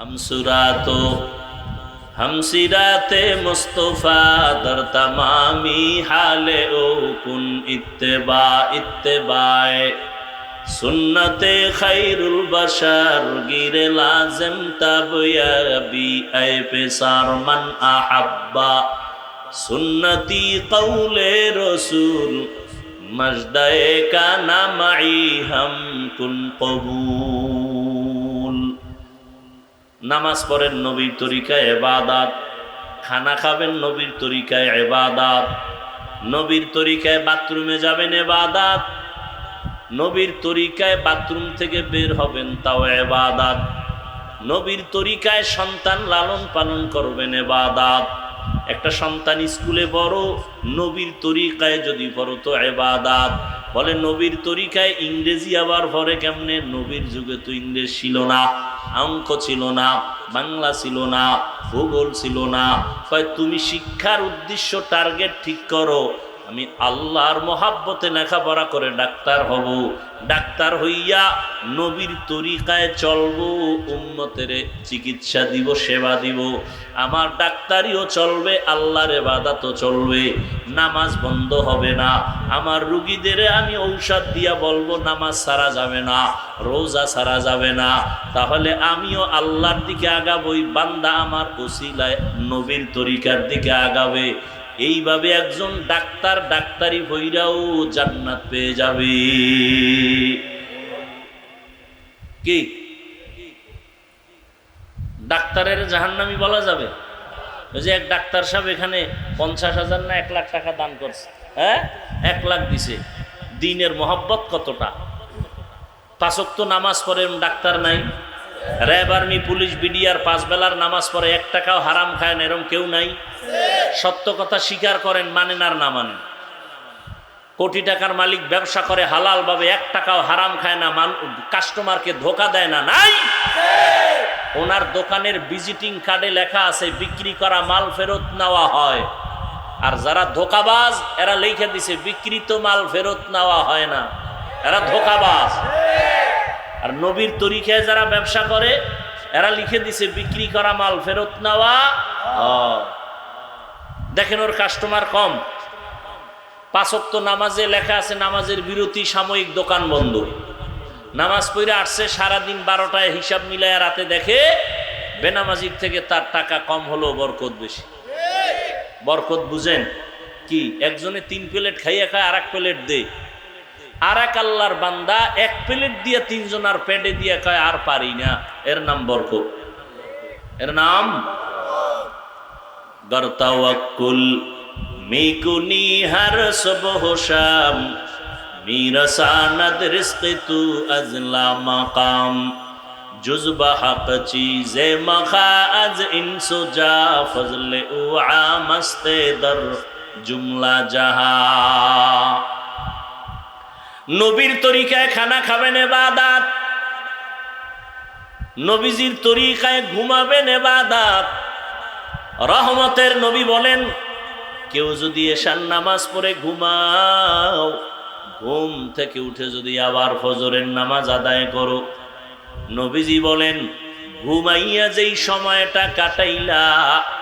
ہمسرات ہمسرات مصطفیٰ در تمامی حال او کن اتباع اتباع سنت خیر البشر گیر لازم تب یبی اے پسار من احبا سنتی قول رسول مجدے کا نمعی ہم کن قبول নামাজ পড়েন নবীর তরিকায় এবাদাত খানা খাবেন নবীর তরিকায় এবাদাত নবীর তরিকায় বাথরুমে যাবেন এবাদাত নবীর তরিকায় বাথরুম থেকে বের হবেন তাও এবাদাত নবীর তরিকায় সন্তান লালন পালন করবেন এবাদাত একটা সন্তান স্কুলে বড় নবীর তরিকায় যদি পড়ো তো এবাদাত বলে, নবীর তরিকায় ইংরেজি আবার ভরে কেমনে? নবীর যুগে তো ইংরেজ ছিল না, অঙ্ক ছিল না, বাংলা ছিল না, ভূগোল ছিল না। তুমি শিক্ষার উদ্দেশ্য টার্গেট ঠিক করো আমি আল্লাহর মহাব্বতে লেখাপড়া করে ডাক্তার হব। ডাক্তার হইয়া নবীর তরিকায় চলবো উন্নতের চিকিৎসা দিব, সেবা দিব। আমার ডাক্তারিও চলবে, আল্লাহর এবাদাতও চলবে। নামাজ বন্ধ হবে না। আমার রুগীদের আমি ঔষধ দিয়া বলব, নামাজ সারা যাবে না, রোজা সারা যাবে না। তাহলে আমিও আল্লাহর দিকে আগাবই, বান্দা আমার ওসিলায় নবীর তরিকার দিকে আগাবে। এইভাবে একজন ডাক্তার ডাক্তারি ভৈরাও জান্নাত পেয়ে যাবে। কি? ডাক্তারের জাহান্নামি বলা যাবে? ওই যে এক ডাক্তার সাহেব এখানে পঞ্চাশ হাজার না এক লাখ টাকা দান করছে। হ্যাঁ? এক লাখ দিছে। দিনের মহব্বত কতটা? পাঁচক তো নামাজ পড়ে ডাক্তার নাই। র্যাব আর্মি, পুলিশ বিডিআর পাঁচ বেলার নামাজ পড়ে এক টাকাও হারাম খায় না, এরম কেউ নাই। সত্য কথা স্বীকার করেন, মানেন আর না মানেন। কোটি টাকার মালিক ব্যবসা করে হালাল ভাবে এক টাকাও হারাম খায় না কাস্টমারকে ধোকা দেয় না, নাই! ওনার দোকানের ভিজিটিং কার্ডে লেখা আছে, বিক্রি করা মাল ফেরত নেওয়া হয়। আর যারা ধোকাবাজ, এরা লিখে দিছে বিকৃত মাল ফেরত নেওয়া হয় না। এরা ধোকাবাজ। আর নবীর তরিকায় যারা ব্যবসা করে, এরা লিখে দিছে, বিক্রি করা মাল ফেরত নেওয়া দেখেন ওর কাস্টমার কম। পাঁচক্ত নামাজে লেখা আছে, নামাজের বিরতি সাময়িক দোকান বন্ধ। নামাজ পড়ে আসছে, সারাদিন বারোটায় হিসাব মিলায় রাতে দেখে, বেনামাজির থেকে তার টাকা কম হলো বরকত বেশি। বরকত বুঝেন? কি? একজনে তিন প্লেট খাইয়ে খায় আর এক প্লেট দে আর এক আল্লাহর বান্দা এক প্লেট দিয়ে তিনজন আর পেটে দিয়ে কয়, আর পারি না। এর নাম বরকত। এর নাম? গর্তাওয়াক্কুল মিকুনি হার সব হোসাম মিরসানাদ রিস্কে তু আজলা মাকাম, জুজবা হক চিজে মখা আজ ইনসু যা ফজলে উ মস্তে দর জুমলা জাহা। নবীর তরিকায় খানা খাবেন এবাদাত। নবীজির তরিকায় ঘুমাবেন এবাদাত। রহমতের নবী বলেন, কেউ যদি এশার নামাজ পড়ে ঘুমাও, ঘুম থেকে উঠে যদি আবার ফজরের নামাজ আদায় করো। নবীজি বলেন, ঘুমাইয়া যেই সময়টা কাটাইলা,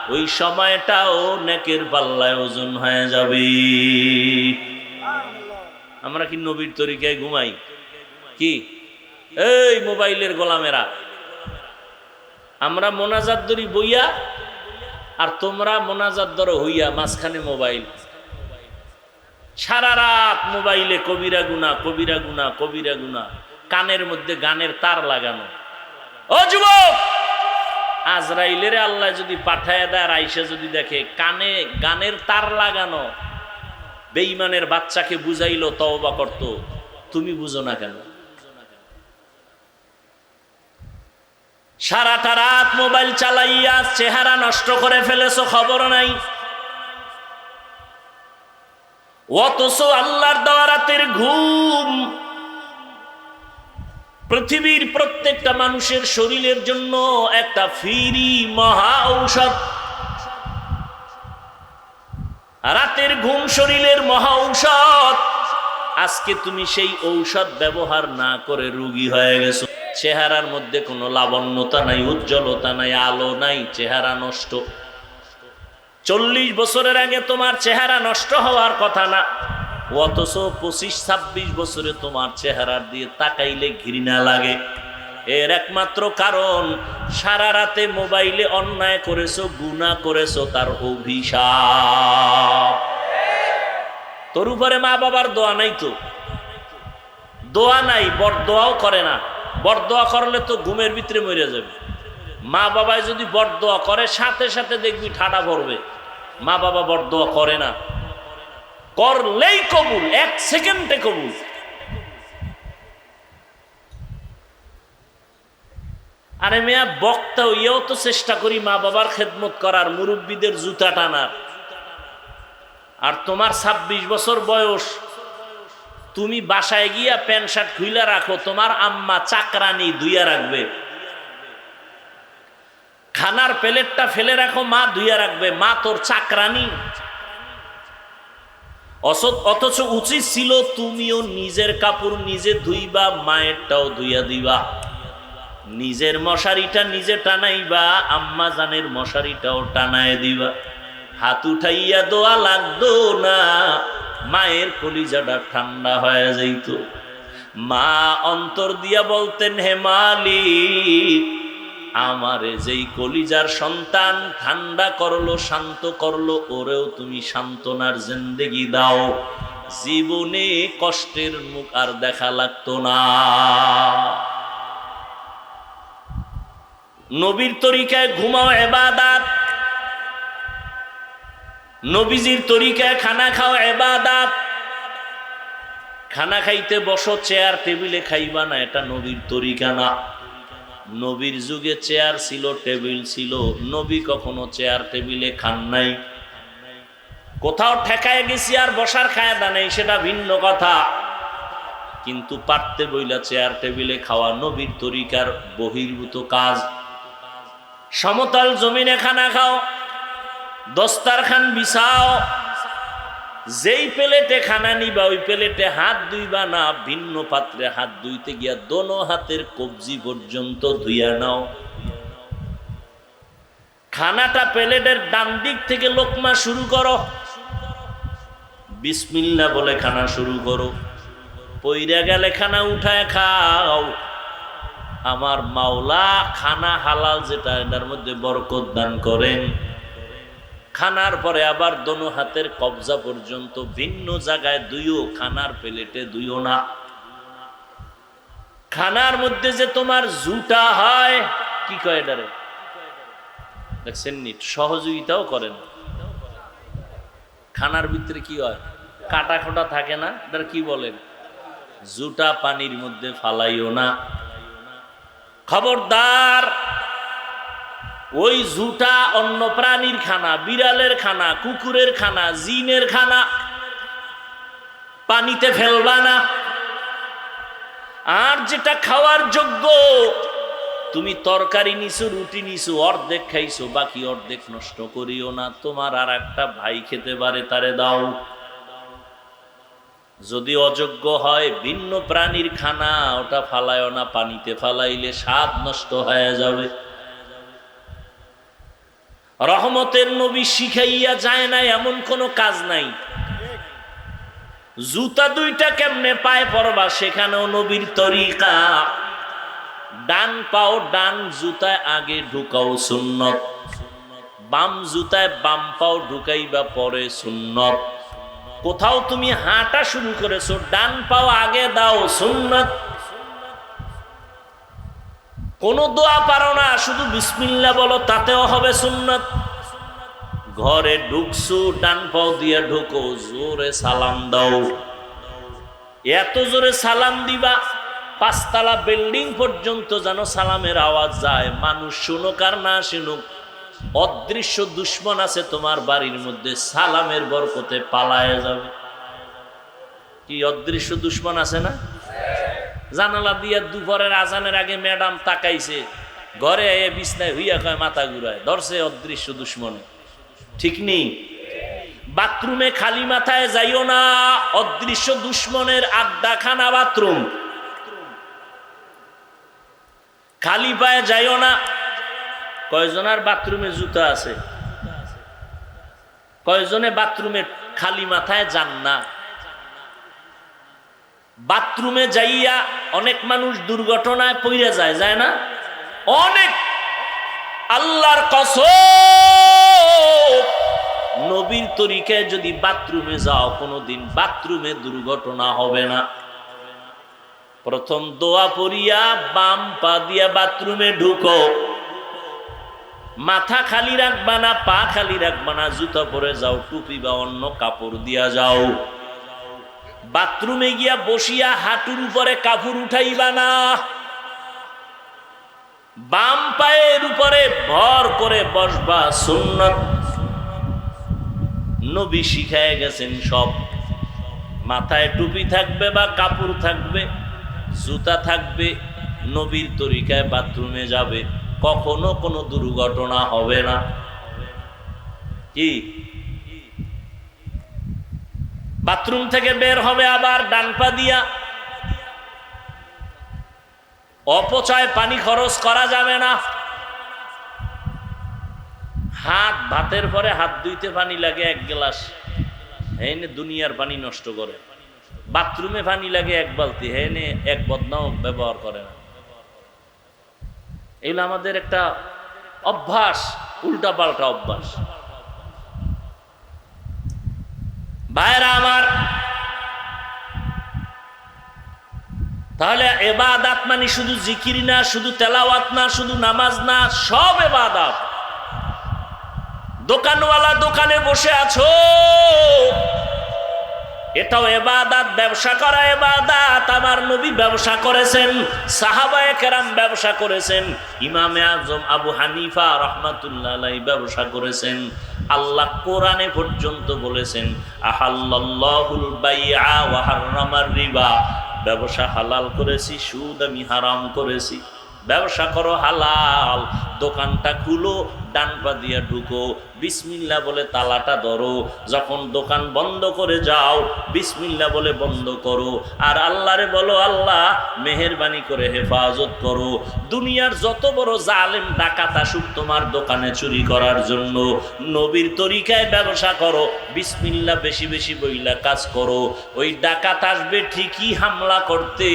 ওই সময়টাও নেকের পাল্লায় ওজন হয়ে যাবে। আমরা কি নবীর তরিকায় ঘুমাই? কি? এই মোবাইলের গোলামেরা। আমরা মোনাজাত দরি বইয়া, আর তোমরা মোনাজাত ধরো হইয়া মাঝখানে মোবাইল। সারা রাত মোবাইলে কবিরা গুনা কবিরা গুনা কবিরা গুনা কানের মধ্যে গানের তার লাগানো। ও যুবক! আজরাইলের আল্লাহ যদি পাঠায় দেয় আইসা যদি দেখে কানে গানের তার লাগানো বেইমানের বাচ্চাকে বুঝাইলো, তওবা করত। তুমি বুঝো না কেন? সারাটা রাত মোবাইল চালাইয়া চেহারা নষ্ট করে ফেলেছো খবর নাই। অথচ আল্লাহর দেওয়া ঘুম পৃথিবীর প্রত্যেকটা মানুষের শরীরের জন্য একটা ফিরি মহা ঔষধ। রাতের ঘুম শরীরের মহা ঔষধ। আজকে তুমি সেই ঔষধ ব্যবহার না করে রুগী হয়ে গেছো। চেহারার মধ্যে কোনো লাবণ্যতা নাই, উজ্জ্বলতা নাই, আলো নাই, চেহারা নষ্ট। চল্লিশ বছরের আগে তোমার চেহারা নষ্ট হওয়ার কথা না। অথচ পঁচিশ ছাব্বিশ বছরে তোমার চেহারার দিয়ে তাকাইলে ঘৃণা লাগে। এর একমাত্র কারণ, সারা রাতে মোবাইলে অন্যায় করেছ গুণা করেছ, তার অভিশাপ। তোর উপরে মা বাবার দোয়া নাই তো? দোয়া নাই বর দোয়াও করে না। বর দোয়া করলে তো ঘুমের ভিতরে মরে যাবে। মা বাবায় যদি বর দোয়া করে, সাথে সাথে দেখবি ঠাডা পড়বে মা বাবা বর দোয়া করে না। করলেই কবুল, এক সেকেন্ডে কবুল। আরে মেয়া বক্তা ইয়েও তো চেষ্টা করি মা বাবার খেদমত করার, মুরব্বীদের জুতা টানার। আর তোমার ২৬ বছর বয়স, তুমি বাসায় গিয়া প্যান্ট শার্ট খুইলা রাখো, তোমার আম্মা চাকরানি ধুইয়া রাখবে। খানার প্লেটটা ফেলে রাখো, মা ধুইয়া রাখবে, মা তোর চাকরানি। অথচ উচিত ছিল তুমিও নিজের কাপড় নিজে ধুইবা, মায়েরটাও ধুইয়া দিবা। নিজের মশারিটা নিজে টানাইবা, আম্মা জানের মশারিটাও টানায় দিবা। হাত উঠাইয়া দোয়া লাগতো না, মায়ের কলিজাটা ঠান্ডা হয়ে যাইত। মা অন্তর দিয়া বলতেন, হে আমারে যেই কলিজার সন্তান ঠান্ডা করল, শান্ত করল, ওরেও তুমি সান্ত্বনার জিন্দেগি দাও। জীবনে কষ্টের মুখ আর দেখা লাগতো না। নবীর তরিকায় ঘুমাও এবাদাত। নবীজির তরিকায় খানা খাও এবাদাত। খানা খাইতে বসো, চেয়ার টেবিলে খাইবা না, এটা নবীর তরিকা না। নবীর যুগে চেয়ার ছিল, টেবিল ছিল। নবী কখনো চেয়ার টেবিলে খান নাই। কোথাও ঠেকায় গেছি আর বসার খায়দা নেই, সেটা ভিন্ন কথা। কিন্তু পারতে বইলা চেয়ার টেবিলে খাওয়া নবীর তরিকার বহির্ভূত কাজ। সমতল জমিনে খানা খাও, দস্তারখান বিছাও, যেই প্লেটে খানা নিবা, ওই প্লেটে হাত ধুইবা না, ভিন্ন পাত্রে হাত ধুইতে গিয়া দোনো হাতের কবজি পর্যন্ত ধুইয়া নাও। খানাটা প্লেটের ডান দিক থেকে লোকমা শুরু করো। বিসমিল্লা বলে খানা শুরু করো। পইরা গেলে খানা উঠায় খাও। আমার মাওলা খানা হালাল যেটা, এটার মধ্যে বরকত দান করেন। খানার পরে আবার দোনো হাতের কবজা পর্যন্ত ভিন্ন জায়গায় দুইও খানার প্লেটে দুইও না। খানার মধ্যে যে তোমার জুটা হয়, কি কয় এটারে? দেখছেন নি, সহযোগিতাও করেন। খানার ভিতরে কি হয়? কাটা খোটা থাকে না? কি বলেন? জুটা পানির মধ্যে ফালাইও না। খবরদার। ওই জুটা অন্য প্রাণীর খানা, বিড়ালের খানা, কুকুরের খানা, জিনের খানা, পানিতে ফেলবা না। আর যেটা খাওয়ার যোগ্য, তুমি তরকারি নিছো, রুটি নিছো, অর্ধেক খাইছো, বাকি অর্ধেক নষ্ট করিও না। তোমার আর একটা ভাই খেতে পারে, তারে দাও। যদি অযোগ্য হয়, ভিন্ন প্রাণীর খানা, ওটা ফালায় না, পানিতে ফালাইলে স্বাদ নষ্ট হয়ে যাবে। রহমতের নবী শিখাইয়া যায় না, এমন কোনো কাজ নাই। জুতা দুইটা কেমনে পায় পরবা, সেখানেও নবীর তরিকা। ডান পাও ডান জুতায়, আগে ঢুকাও সুন্নত। বাম জুতায় বাম পাও ঢুকাইবা পরে সুন্নত। কোথাও তুমি হাঁটা শুরু করেছ, ডান পাও আগে দাও, সুন্নত। কোনো দোয়া পারো না, শুধু বিসমিল্লা বলো, তাতেও হবে সুন্নত। ঘরে ঢুকছো, ডান পাও দিয়ে ঢুকো, জোরে সালাম দাও। এত জোরে সালাম দিবা, পাঁচতলা বিল্ডিং পর্যন্ত যেন সালামের আওয়াজ যায়। মানুষ শুনুক আর না শুনুক অদৃশ্য দুশ্মন আছে তোমার বাড়ির মধ্যে, সালামের বরকতে পালায় যাবে। কি অদৃশ্য দুশ্মন আছে না? জানালা দিয়ে দুপুরের আজানের আগে ম্যাডাম তাকাইছে, ঘরে বিছনায় হইয়া কয় মাথা ঘুরায়, ধরছে অদৃশ্য দুশ্মনে। ঠিক নেই? বাথরুমে খালি মাথায় যাইও না, অদৃশ্য দুশ্মনের আড্ডাখানা বাথরুম। খালি পায়ে যাইও না কয়জনার বাথরুমে জুতা আছে? কয়জনে বাথরুমে খালি মাথায় যান না বাথরুমে যাইয়া অনেক মানুষ দুর্ঘটনায় পইরা যায় যায় না? অনেক! আল্লাহর কসম! নবীর তরিকায় যদি বাথরুমে যাও, কোনোদিন বাথরুমে দুর্ঘটনা হবে না। প্রথম দোয়া পড়িয়া বাম পা দিয়া বাথরুমে ঢুকো। মাথা খালি রাখবা না, পা খালি রাখবা না, জুতা পরে যাও, টুপি বা অন্য কাপড় দিয়া যাও। বাথরুমে গিয়া বসিয়া হাঁটুর উপরে কাপড় উঠাইবা না। বাম পায়ের উপরে ভর করে বসবা সুন্নত। নবী শিখায় গেছেন সব। মাথায় টুপি থাকবে বা কাপড় থাকবে, জুতা থাকবে, নবীর তরিকায় বাথরুমে যাবে। কখনো কোনো দুর্ঘটনা হবে না। কি? বাথরুম থেকে বের হবে আবার ডান পা দিয়া। অপচয় পানি খরচ করা যাবে না। হাত ভাতের পরে হাত ধুইতে পানি লাগে এক গ্লাস। হেনে দুনিয়ার পানি নষ্ট করে। বাথরুমে পানি লাগে এক বালতি, হেনে এক বদনাও ব্যবহার করে না। এগুলো আমাদের একটা অভ্যাস উল্টা পাল্টা অভ্যাস। ভাইরা আমার, তাহলে এবাদাত মানে শুধু জিকির না, শুধু তেলাওয়াত না, শুধু নামাজ না, সব এবাদাত। দোকানওয়ালা দোকানে বসে আছো এটাও এবাদাত, ব্যবসা করা এবাদাত, আমার নবী ব্যবসা করেছেন, সাহাবায়ে কেরাম ব্যবসা করেছেন, ইমামে আজম আবু হানিফা রহমাতুল্লাহ আলাই ব্যবসা করেছেন, আল্লাহ কোরআনে পর্যন্ত বলেছেন আহাল্লাহুল রিবা, ব্যবসা হালাল করেছি, সুদ আমি হারাম করেছি, ব্যবসা করো হালাল, দোকানটা খুলো, ডান পা দিয়া ঢুকো বিসমিল্লা বলে তালাটা ধরো, যখন দোকান বন্ধ করে যাও, বিসমিল্লা বলে বন্ধ করো। আর আল্লাহরে বলো, আল্লাহ, মেহেরবানি করে হেফাজত করো। দুনিয়ার যত বড় জালেম, ডাকাত আসুক তোমার দোকানে চুরি করার জন্য। নবীর তরিকায় ব্যবসা করো, বিসমিল্লা বেশি বেশি বইলা কাজ করো। ওই ডাকাত আসবে ঠিকই হামলা করতে,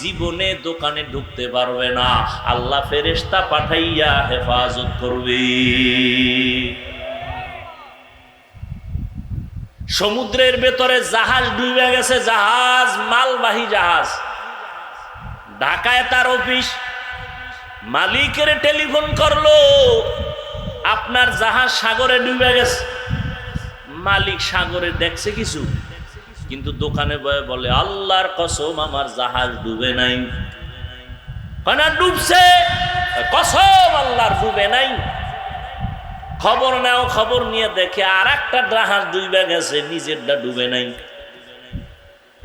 জীবনে দোকানে ঢুকতে পারবে না। আল্লাহ ফেরেস্তা পাঠাইয়া হেফাজত করবে। সমুদ্রের ভেতরে জাহাজ ডুবে গেছে, জাহাজ, মালবাহী জাহাজ। ঢাকায় তার অফিস। মালিকের টেলিফোন করল, আপনার জাহাজ সাগরে ডুবে গেছে। মালিক সাগরে দেখছে কিছু, কিন্তু দোকানে বলে, আল্লাহর কসম, আমার জাহাজ ডুবে নাই। কানা ডুবছে। কসম, আল্লাহর ডুবে নাই। খবর নাও, খবর নিয়ে দেখে আর একটা জাহাজ ডুবে গেছে নিজেরটা ডুবে নাই।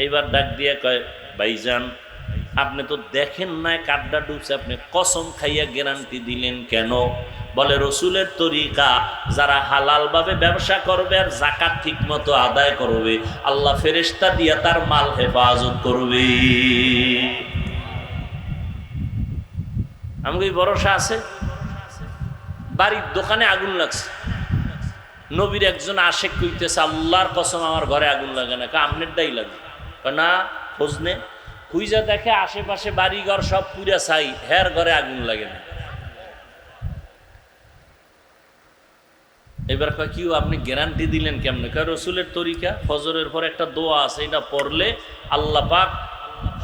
এইবার ডাক দিয়ে কয়, ভাইজান, আপনি তো দেখেন নাই কাঠটা ডুবছে, আপনি কসম খাইয়া গ্যারান্টি দিলেন কেন? বলে, রসুলের তরিকা, যারা হালালভাবে ব্যবসা করবে আর জাকাত ঠিক মতো আদায় করবে, আল্লাহ ফেরেস্তা দিয়া তার মাল হেফাজত করবে। আমাকে ভরসা আছে? বাড়ির দোকানে আগুন লাগছে। নবীর একজন আশেক কইতেছে, আল্লাহর কসম, আমার ঘরে আগুন লাগে না। কা আমনেরটাই লাগে। না, খোঁজ নে। খুঁজা দেখে আশেপাশে বাড়িঘর সব পুরা ছাই, হের ঘরে আগুন লাগে না। এবার কয় কি আপনি গ্যারান্টি দিলেন কেমনে? কয়, রসুলের তরিকা, ফজরের পর একটা দোয়া আছে, এটা পড়লে আল্লাহ পাক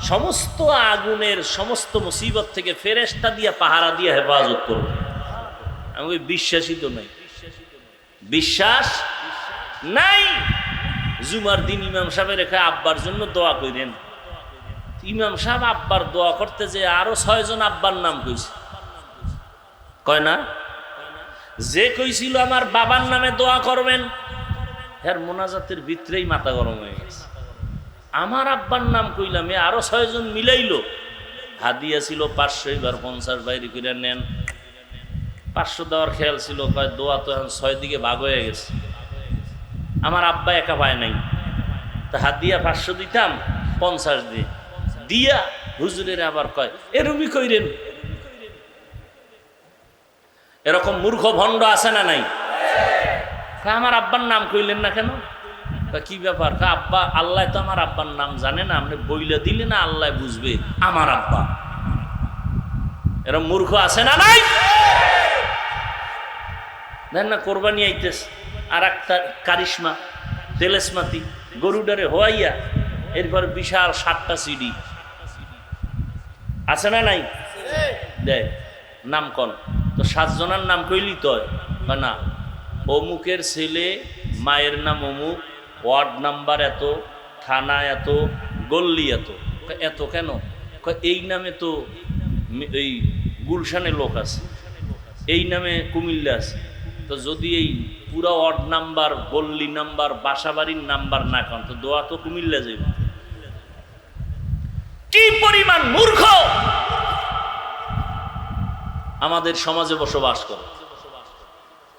সমস্ত আগুনের সমস্ত মুসিবত থেকে ফেরেস্তা দিয়া, পাহারা দিয়া হেফাজত করবে। আমি বিশ্বাসই তো নাই। বিশ্বাস নাই। জুমার দিন ইমাম সাহেবের রেখে আব্বার জন্য দোয়া করেন ইমাম সাহেব আব্বার দোয়া করতে যে আরও ছয়জন আব্বার নাম কইছে। কয় না? যে কইছিল আমার বাবার নামে দোয়া করবেন হ্যার মোনাজাতের ভিতরেই মাথা গরম হয়ে গেছে। আমার আব্বার নাম কইলাম, এ আরও ছয়জন মিলাইলো। হাদিয়া ছিল পাঁচশো, এবার পঞ্চাশ বাইরে করে নেন। পাঁচশো দেওয়ার খেয়াল ছিল, কয় দোয়া তো এখন ছয় দিকে ভাগ হয়ে গেছে। আমার আব্বা একা পায় নাই। তা হাত দিয়া পাঁচশো দিতাম, পঞ্চাশ দিয়ে। দিয়া হুজুরের আবার কয় এরমি কইরেন। এরকম মূর্খ ভণ্ড আছে না নাই? আমার আব্বার নাম কইলেন না কেন? কি ব্যাপার? আব্বা, আল্লাহ তো আমার আব্বার নাম জানে না, আপনি বইলে দিলে না আল্লাহ বুঝবে? আমার আব্বা। এরকম মূর্খ আছে না নাই? দেন না কোরবানি আইতেস আর একটা কারিশমা, তেলেসমাতি, গরুডারে হোয়াইয়া, এরপর বিশাল সাতটা সিডি। আছে না নাই? দেয় নাম কন। তো সাতজনের নাম কইলি তো? বা না। অমুকের ছেলে, মায়ের নাম অমুক, ওয়ার্ড নাম্বার এত, থানা এত, গল্লি এত। এত কেন? এই নামে তো এই গুলশানে লোক আছে। এই নামে কুমিল্লা আছে। তো যদি এই পুরা ওয়ার্ড নাম্বার গল্লি নাম্বার, বাসাবাড়ির নাম্বার না কন তো দোয়া তো কুমিল্লা যাবে কি পরিমাণ মূর্খ! আমাদের সমাজে বসবাস করে।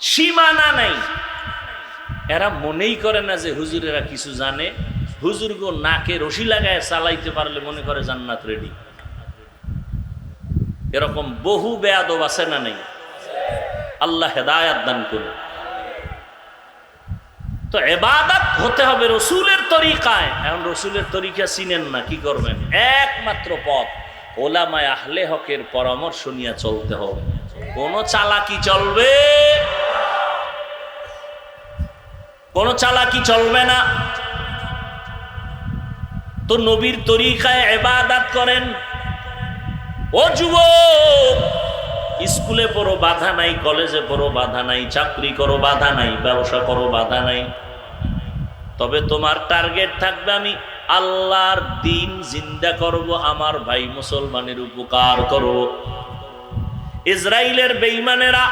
সীমানা নাই। এরা মনেই করে না যে হুজুরেরা কিছু জানে। হুজুর গো নাকে রশি লাগায় চালাইতে পারলে মনে করে জান্নাত রেডি এরকম বহু বেয়াদব আছে না নেই? আল্লাহ হেদায়াত দান করুন। তো এবাদাত হতে হবে রসুলের তরিকায়। এখন রসুলের তরিকা চিনেন না, কি করবেন? একমাত্র পথ, ওলামায় আহলে হকের পরামর্শ নিয়ে চলতে হবে। কোনো চালাকি চলবে? কোনো চালাকি চলবে না? তো নবীর তরিকায় এবাদাত করেন। ও যুবক স্কুলে পড়ো, বাধা নাই, কলেজে পড়ো, বাধা নাই, চাকরি করো, বাধা নাই, ব্যবসা করো, বাধা নাই। তবে তোমার টার্গেট থাকবে আমি আল্লাহর দিন জিন্দা করব, আমার ভাই মুসলমানের উপকার করব। ইসরায়েলের বেইমানেরা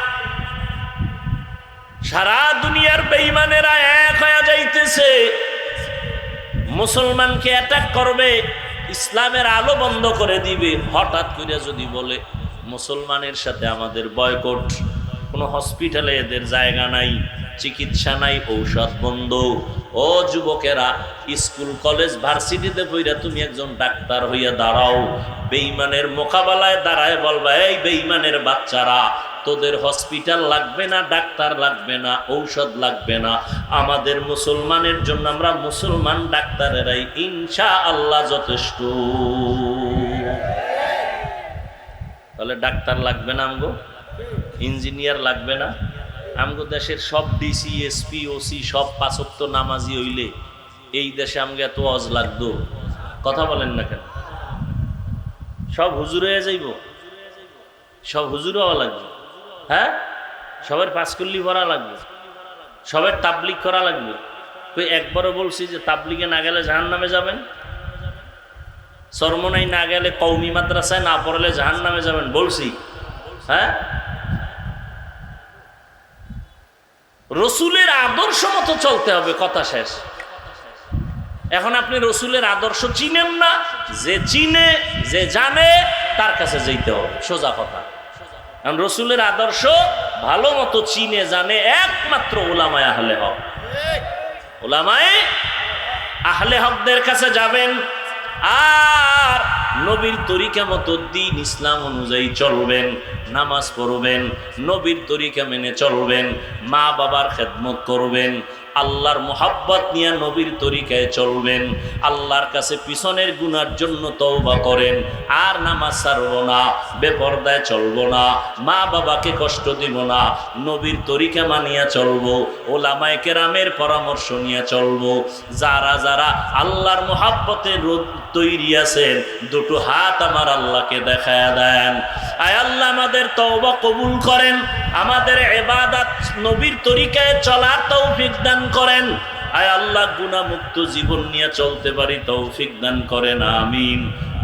সারা দুনিয়ার বেইমানেরা এক হয়ে যাইতেছে। মুসলমানকে অ্যাটাক করবে, ইসলামের আলো বন্ধ করে দিবে, হঠাৎ করে যদি বলে মুসলমানের সাথে আমাদের বয়কট। কোনো হসপিটালে এদের জায়গা নাই, চিকিৎসা নাই, ঔষধ বন্ধ। ও যুবকেরা, স্কুল, কলেজ, ভার্সিটিতে পইরা তুমি একজন ডাক্তার হইয়া দাঁড়াও। বেইমানের মোকাবেলায় দাঁড়ায় বলবা, এই বেইমানের বাচ্চারা, তোদের হসপিটাল লাগবে না, ডাক্তার লাগবে না, ঔষধ লাগবে না। আমাদের মুসলমানের জন্য আমরা মুসলমান ডাক্তারেরাই ইনশা আল্লাহ যথেষ্ট। তাহলে ডাক্তার লাগবে না আমগো, ইঞ্জিনিয়ার লাগবে না। আমগো দেশের সব ডিসি, এসপি, ওসি, সব পাঁচক্ত নামাজি হইলে এই দেশে আমগে এত অজ লাগতো। কথা বলেন না কেন? সব হুজুর হয়ে যাইব। সব হুজুর হওয়া লাগবে। হ্যাঁ? সবার পাঁচকল্লি ভরা লাগবে। সবার তাবলিক করা লাগবে। তুই একবারও বলছি যে তাবলিকে না গেলে জাহান নামে যাবেন। সরমনাই না গেলে কৌমি মাদ্রাসায়, না পড়লে জাহান নামে যাবেন, বলছি। হ্যাঁ? রসুলের আদর্শ মতো চলতে হবে, কথা শেষ। এখন আপনি রসুলের আদর্শ চিনেন না, যে চিনে, যে জানে, তার কাছে যেতে হবে, সোজা কথা। কারণ রসুলের আদর্শ ভালো মতো চিনে, জানে, একমাত্র ওলামায় আহলে হক। ওলামায় আহলে হকদের কাছে যাবেন আর নবীর তরিকা মতো দিন ইসলাম অনুযায়ী চলবেন, নামাজ পড়বেন, নবীর তরিকা মেনে চলবেন মা বাবার খেদমত করবেন আল্লাহর মোহাব্বত নিয়ে নবীর তরিকায় চলবেন, আল্লাহর কাছে পিছনের গুনার জন্য তওবা করেন, আর নামাজ ছাড়ব না, বেপর্দায় চলব না মা বাবাকে কষ্ট দিব না, নবীর তরিকা মানিয়া চলবো, ওলামায় কেরামের পরামর্শ নিয়ে চলবো। যারা যারা আল্লাহর মোহাব্বতের রোদ তৈরি আছেন, দুটো হাত আমার আল্লাহকে দেখায় দেন। আয় আল্লাহ, আমাদের তওবা কবুল করেন, আমাদের এবাদাত নবীর তরিকায় চলার তৌফিক দান করেন আয় আল্লাহ গুণামুক্ত জীবন নিয়ে চলতে পারি তৌফিক দান করেন আমিন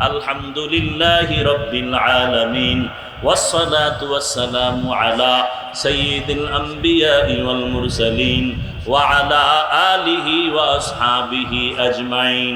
আলহামদুলিল্লাহ রব্বিল আলামিন والصلاة والسلام على سيد الأنبياء والمرسلين وعلى آله وأصحابه أجمعين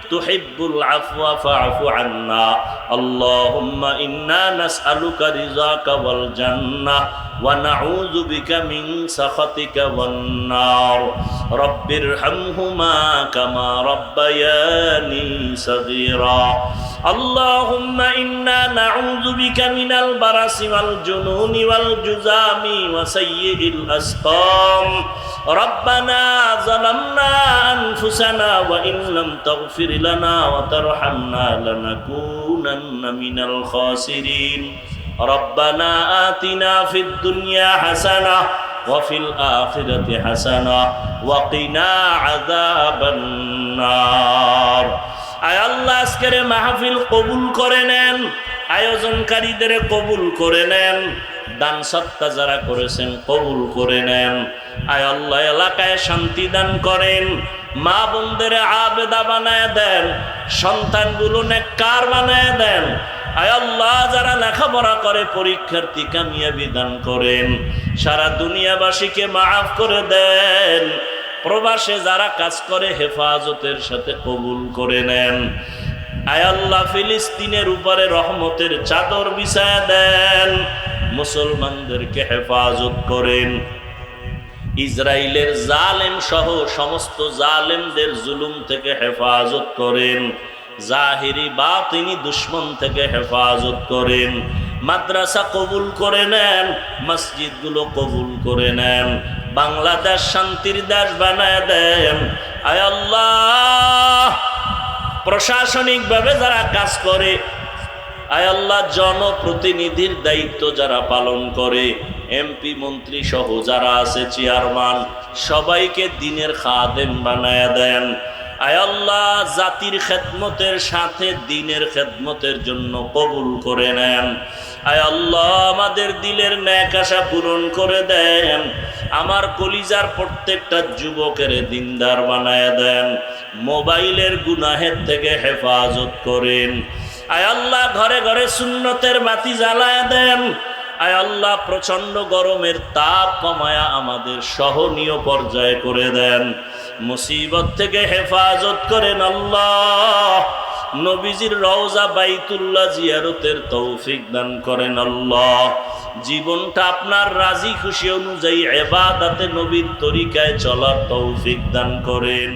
تحب العفو فاعف عنا اللهم إنا نسألك رضاك والجنة ونعوذ بك من سخطك والنار رب ارحمهما كما ربياني صغيرا اللهم إنا نعوذ بك من البرص والجنون والجزام وسيء الأسقام ربنا ظلمنا أنفسنا وإن لم تغفر لنا وترحمنا لنكونن من الخاسرين ربنا آتنا في الدنيا حسنة وفي الآخرة حسنة وقنا عذاب النار আয় আল্লাহ আজকের মাহফিল কবুল করে নেন আয়োজনকারীদের কবুল করে নেন দান সত্তা যারা করেছেন, কবুল করে নেন। আয় আল্লাহ, এলাকায় শান্তি দান করেন। মা বোনদের আবেদা বানায় দেন। সন্তানগুলো নেককার বানায় দেন। আয় আল্লাহ, যারা লেখাপড়া করে, পরীক্ষার্থী কামিয়াবি দান করেন। সারা দুনিয়াবাসীকে মাফ করে দেন। প্রবাসে যারা কাজ করে, হেফাজতের সাথে কবুল করে নেন। আয়াল্লাহ ফিলিস্তিনের উপরে রহমতের চাদর বিছায় দেন। মুসলমানদেরকে হেফাজত করেন। ইসরায়েলের জালেম সহ সমস্ত জালেমদের জুলুম থেকে হেফাজত করেন। জাহিরি বা তিনি দুশ্মন থেকে হেফাজত করেন। মাদ্রাসা কবুল করে নেন, মসজিদগুলো কবুল করে নেন, বাংলাদেশ শান্তির দেশ বানায় দেন। আয় আল্লাহ! প্রশাসনিকভাবে যারা কাজ করে আয় আল্লাহ, জনপ্রতিনিধির দায়িত্ব যারা পালন করে, এমপি, মন্ত্রী সহ যারা আছে, চেয়ারম্যান, সবাইকে দিনের খাদেম বানায় দেন। আয় আল্লাহ, জাতির খেদমতের সাথে দিনের খেদমতের জন্য কবুল করে নেন। আয় আল্লাহ, আমাদের দিলের ন্যাক আশা পূরণ করে দেন। আমার কলিজার প্রত্যেকটা যুবকের দিনদার বানায় দেন। মোবাইলের গুনাহের থেকে হেফাজত করেন। আয় আল্লাহ, ঘরে ঘরে সুন্নতের বাতি জ্বালায় দেন। আয় আল্লাহ প্রচণ্ড গরমের তাপ কমায়া আমাদের সহনীয় পর্যায়ে করে দেন। মুসিবত থেকে হেফাজত করেন আল্লাহ। নবীজির রওজা বাইতুল্লাহ জিয়ারতের তৌফিক দান করেন আল্লাহ। জীবনটা আপনার রাজি খুশি অনুযায়ী এবাদাতে নবীর তরিকায় চলার তৌফিক দান করেন।